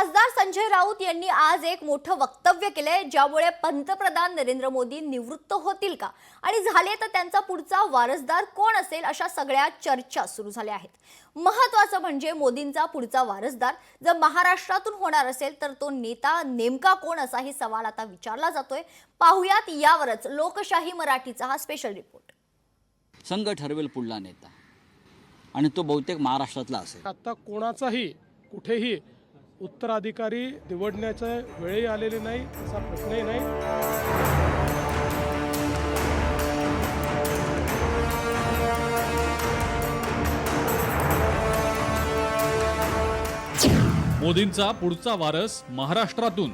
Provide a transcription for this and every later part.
खासदार संजय राऊत यांनी आज एक मोठं वक्तव्य केलंय ज्यामुळे पंतप्रधान नरेंद्र मोदी निवृत्त होतील का? आणि झाले तर त्यांचा पुढचा वारसदार कोण असेल अशा सगळ्या चर्चा सुरू झाल्या आहेत. महत्वाचं म्हणजे मोदींचा पुढचा वारसदार. जर महाराष्ट्रातून होणार असेल तर तो नेता नेमका कोण असाही सवाल आता विचारला जातोय. पाहुयात यावरच लोकशाही मराठीचा हा स्पेशल रिपोर्ट संघ ठरवेल पुढला नेता. आणि तो बहुतेक महाराष्ट्रातला असेल. आता कोणाचाही कुठेही उत्तराधिकारी निवडण्याच्या वेळही आलेली नाही असा प्रश्नही नाही. मोदींचा पुढचा वारस महाराष्ट्रातून.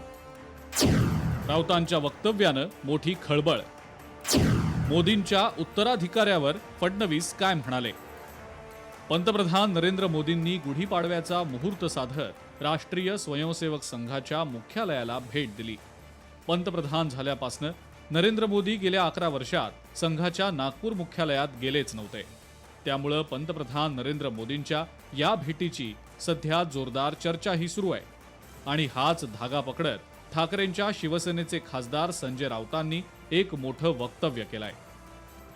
राऊतांच्या वक्तव्यानं मोठी खळबळ. मोदींच्या उत्तराधिकाऱ्यावर फडणवीस काय म्हणाले? पंतप्रधान नरेंद्र मोदींनी गुढीपाडव्याचा मुहूर्त साधत राष्ट्रीय स्वयंसेवक संघाच्या मुख्यालयाला भेट दिली. पंतप्रधान झाल्यापासनं नरेंद्र मोदी गेल्या अकरा वर्षात संघाच्या नागपूर मुख्यालयात गेलेच नव्हते. त्यामुळं पंतप्रधान नरेंद्र मोदींच्या या भेटीची सध्या जोरदार चर्चाही सुरू आहे. आणि हाच धागा पकडत ठाकरेंच्या शिवसेनेचे खासदार संजय राऊतांनी एक मोठं वक्तव्य केलंय.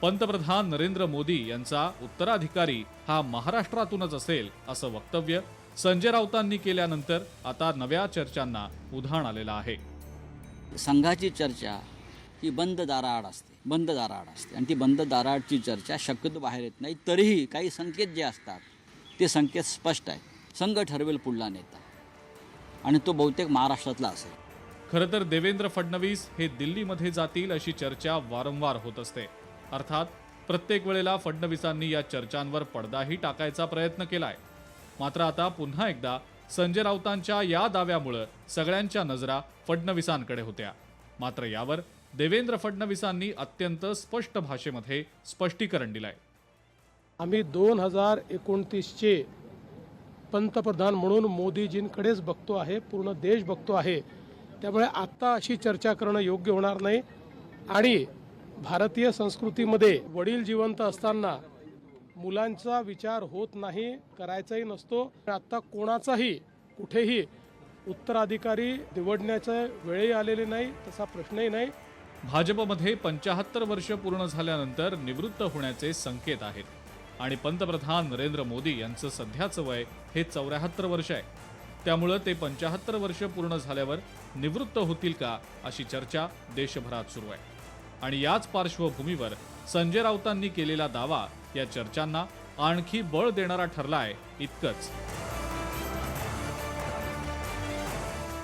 पंतप्रधान नरेंद्र मोदी यांचा उत्तराधिकारी हा महाराष्ट्रातूनच असेल असं वक्तव्य संजय राऊतांनी केल्यानंतर आता नव्या चर्चांना उधाण आलेलं आहे. संघाची चर्चा ही बंद दाराआड असते बंद दाराआड असते. आणि ती बंद दाराआडची चर्चा शक्यतो बाहेर येत नाही. तरीही काही संकेत जे असतात ते संकेत स्पष्ट आहेत. संघ ठरवेल पुढला नेता. आणि तो बहुतेक महाराष्ट्रातला असेल. खरं तर देवेंद्र फडणवीस हे दिल्लीमध्ये जातील अशी चर्चा वारंवार होत असते. अर्थात प्रत्येक वेळेला फडणवीसांनी या चर्चांवर पडदाही टाकायचा प्रयत्न केलाय. मात्र आता पुन्हा एकदा संजय राऊतांच्या या दाव्यामुळं सगळ्यांच्या नजरा फडणवीसांकडे होत्या. मात्र यावर देवेंद्र फडणवीसांनी अत्यंत स्पष्ट भाषेमध्ये स्पष्टीकरण दिलंय. आम्ही दोन हजार एकोणतीसचे पंतप्रधान म्हणून मोदीजींकडेच बघतो आहे पूर्ण देश बघतो आहे. त्यामुळे आत्ता अशी चर्चा करणं योग्य होणार नाही. आणि भारतीय संस्कृतीमध्ये वडील जिवंत असताना मुलांचा विचार होत नाही करायचाही नसतो. आत्ता कोणाचाही कुठेही उत्तराधिकारी निवडण्याच्या वेळही आलेली नाही तसा प्रश्नही नाही. भाजपमध्ये पंचाहत्तर वर्ष पूर्ण झाल्यानंतर निवृत्त होण्याचे संकेत आहेत. आणि पंतप्रधान नरेंद्र मोदी यांचं सध्याचं वय हे चौऱ्याहत्तर वर्ष आहे. त्यामुळं ते पंचाहत्तर वर्ष पूर्ण झाल्यावर निवृत्त होतील का अशी चर्चा देशभरात सुरू आहे. आणि याच पार्श्वभूमीवर संजय राऊतांनी केलेला दावा या चर्चांना आणखी बळ देणारा ठरलाय इतकंच.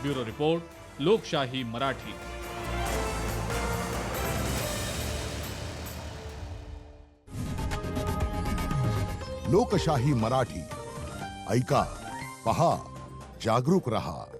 ब्युरो रिपोर्ट लोकशाही मराठी. लोकशाही मराठी. ऐका पहा जागरूक रहा.